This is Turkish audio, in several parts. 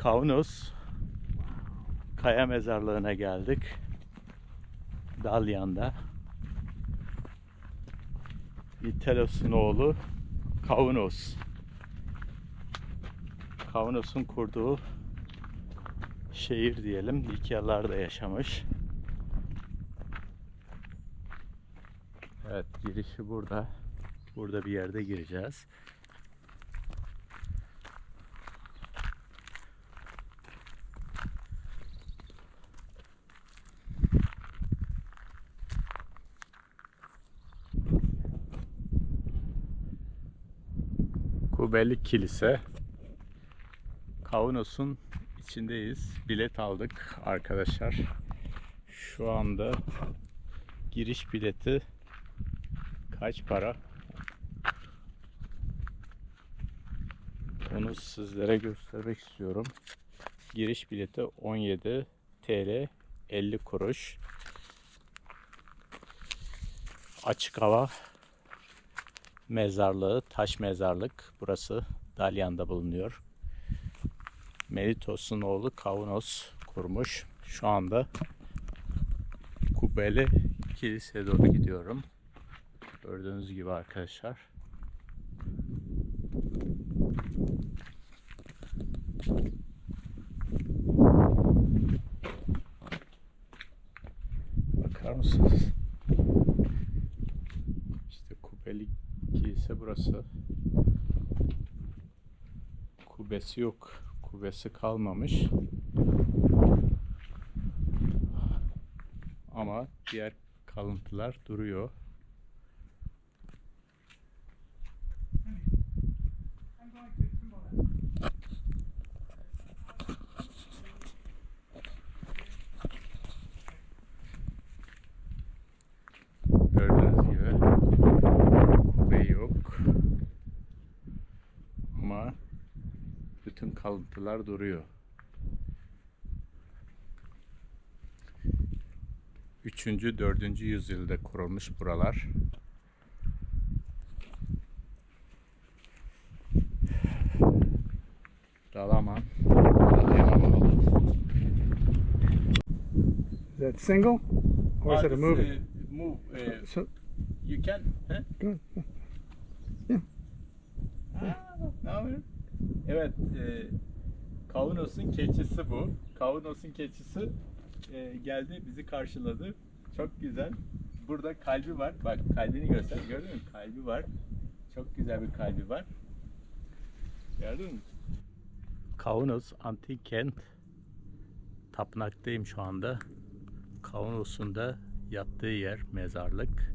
Kaunos Kaya Mezarlığı'na geldik. Dalyan'da. Vitelos'un oğlu Kaunos. Kaunos'un kurduğu şehir diyelim. Likyalarda yaşamış. Evet girişi burada. Burada bir yerde gireceğiz. Kubeli Kilise. Kaunos'un içindeyiz. Bilet aldık arkadaşlar. Şu anda giriş bileti kaç para? Onu sizlere göstermek istiyorum. Giriş bileti 17 TL 50 kuruş. Açık hava mezarlığı, taş mezarlık. Burası Dalyan'da bulunuyor. Melitos'un oğlu Kaunos kurmuş. Şu anda Kubeli kiliseye doğru gidiyorum. Gördüğünüz gibi arkadaşlar. Bakar mısınız? İşte Kubeli burası. Kubesi yok. Kubesi kalmamış. Ama diğer kalıntılar duruyor. Gördüğünüz gibi kubbe yok. Ama bütün kalıntılar duruyor. Üçüncü, dördüncü yüzyılda kurulmuş buralar. Dalaman. Is that single? Or is it a movie? Uh, move. uh, So, you can. Huh? good. Aa, ne yapıyorsun? Evet, e, Kaunos'un keçisi bu. Kaunos'un keçisi e, geldi, bizi karşıladı. Çok güzel. Burada kalbi var. Bak kalbini göster. Gördün mü? Kalbi var. Çok güzel bir kalbi var. Gördün mü? Kaunos antik kent. Tapınaktayım şu anda. Kaunos'un da yattığı yer mezarlık.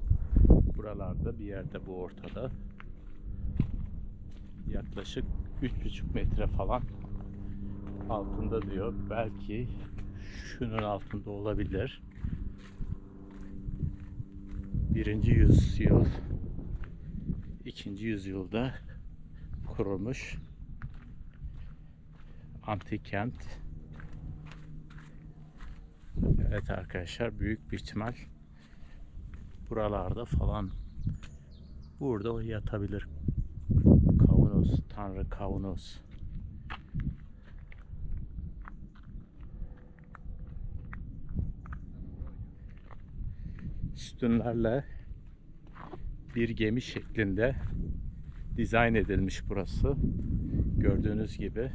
Buralarda bir yerde bu ortada yaklaşık 3,5 metre falan altında diyor. Belki şunun altında olabilir. Birinci yüzyıl, ikinci yüzyılda kurulmuş antik kent. Evet arkadaşlar büyük bir ihtimal buralarda falan burada yatabilir Tanrı Kaunos. Sütunlarla bir gemi şeklinde dizayn edilmiş burası. Gördüğünüz gibi.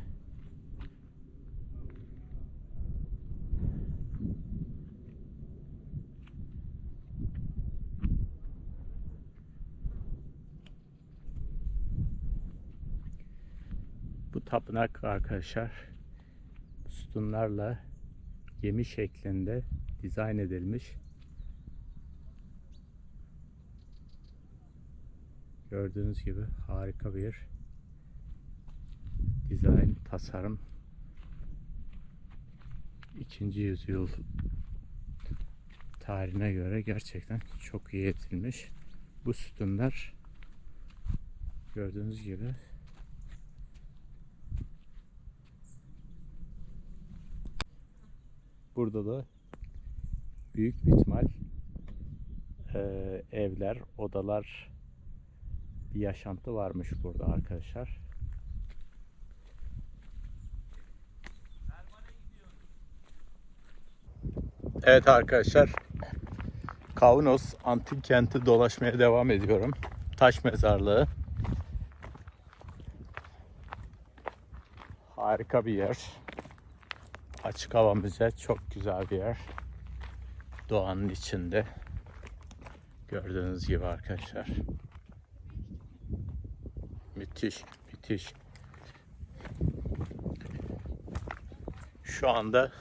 Tapınak arkadaşlar sütunlarla gemi şeklinde dizayn edilmiş. Gördüğünüz gibi harika bir dizayn, tasarım. İkinci yüzyıl tarihine göre gerçekten çok iyi edilmiş. Bu sütunlar gördüğünüz gibi Burada da büyük bir ihtimal e, evler, odalar bir yaşantı varmış burada arkadaşlar. Evet arkadaşlar Kaunos antik kenti dolaşmaya devam ediyorum. Taş mezarlığı. Harika bir yer. Açık hava müze çok güzel bir yer. Doğanın içinde. Gördüğünüz gibi arkadaşlar. Müthiş, müthiş. Şu anda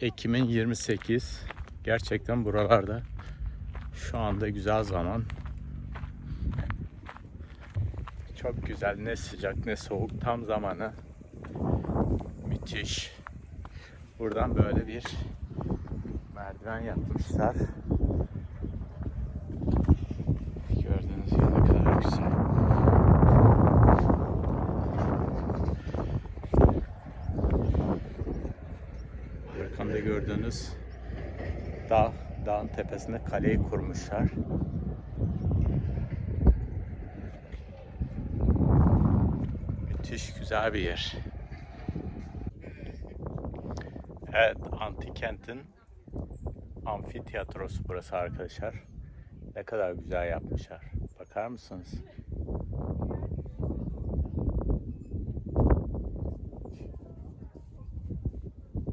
Ekim'in 28. Gerçekten buralarda şu anda güzel zaman. Çok güzel. Ne sıcak ne soğuk. Tam zamanı. Müthiş. Buradan böyle bir merdiven yapmışlar. Gördüğünüz gibi ne kadar güzel. Arkamda gördüğünüz dağ, dağın tepesinde kaleyi kurmuşlar. Müthiş güzel bir yer. Evet, antik kentin amfiteyatrosu burası arkadaşlar. Ne kadar güzel yapmışlar. Bakar mısınız?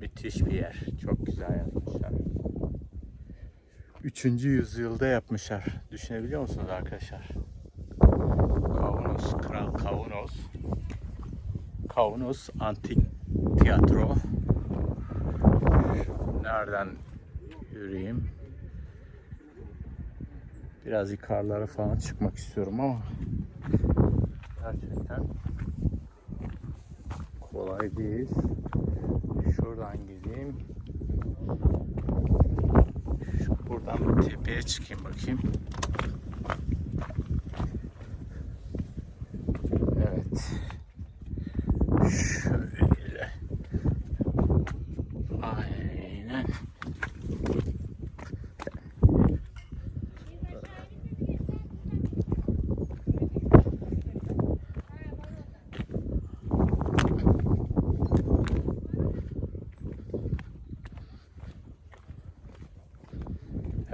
Müthiş bir yer. Çok güzel yapmışlar. 3. yüzyılda yapmışlar. Düşünebiliyor musunuz arkadaşlar? Kaunos, Kral Kaunos. Kaunos Antik Tiyatro. Nereden yürüyeyim? Biraz yukarılara falan çıkmak istiyorum ama gerçekten kolay değil. Şuradan gideyim. Şu buradan tepeye çıkayım bakayım.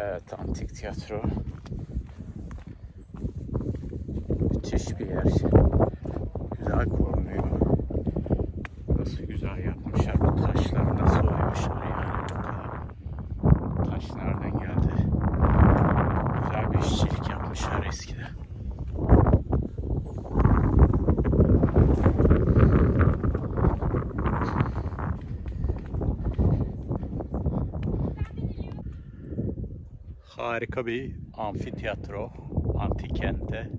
Evet, antik tiyatro. Müthiş bir yer. Güzel korunuyor. Nasıl güzel yapmışlar. Bu taşları nasıl oymuşlar yani. Taş nereden geldi? Güzel bir işçilik yapmışlar eskiden. Harika bir amfiteyatro. Antik kentte.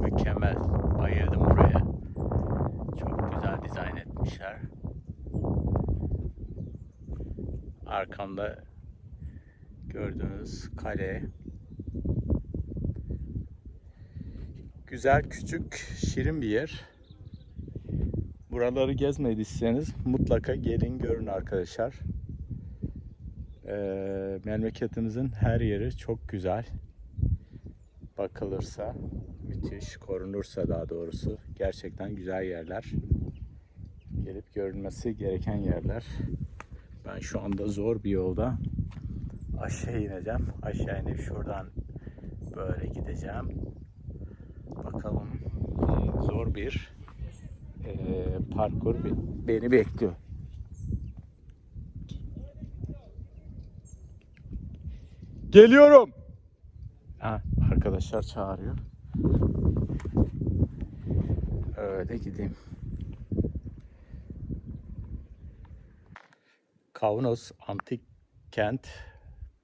Mükemmel. Bayıldım buraya. Çok güzel dizayn etmişler. Arkamda gördüğünüz kale. Güzel, küçük, şirin bir yer. Buraları gezmediyseniz mutlaka gelin görün arkadaşlar. Ee, memleketimizin her yeri çok güzel. Bakılırsa, müthiş, korunursa daha doğrusu gerçekten güzel yerler. Gelip görülmesi gereken yerler. Ben şu anda zor bir yolda aşağı ineceğim. Aşağı inip şuradan böyle gideceğim. Bakalım e, zor bir e, parkur be- beni bekliyor. Geliyorum. Ha, arkadaşlar çağırıyor. Öyle gideyim. Kaunos Antik Kent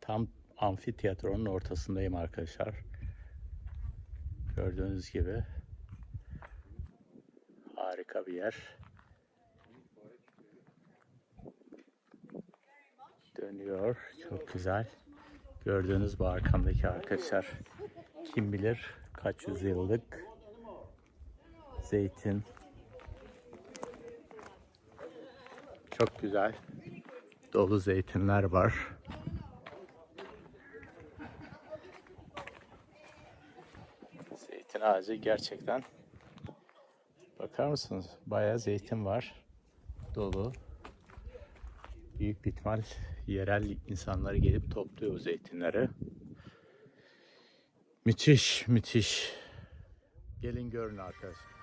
tam amfiteyatronun ortasındayım arkadaşlar. Gördüğünüz gibi harika bir yer. Dönüyor. Çok güzel. Gördüğünüz bu arkamdaki arkadaşlar kim bilir kaç yüzyıllık zeytin. Çok güzel. Dolu zeytinler var. Zeytin ağacı gerçekten bakar mısınız? Bayağı zeytin var. Dolu. Büyük bir ihtimal yerel insanları gelip topluyor bu zeytinleri. Müthiş, müthiş. Gelin görün arkadaşlar.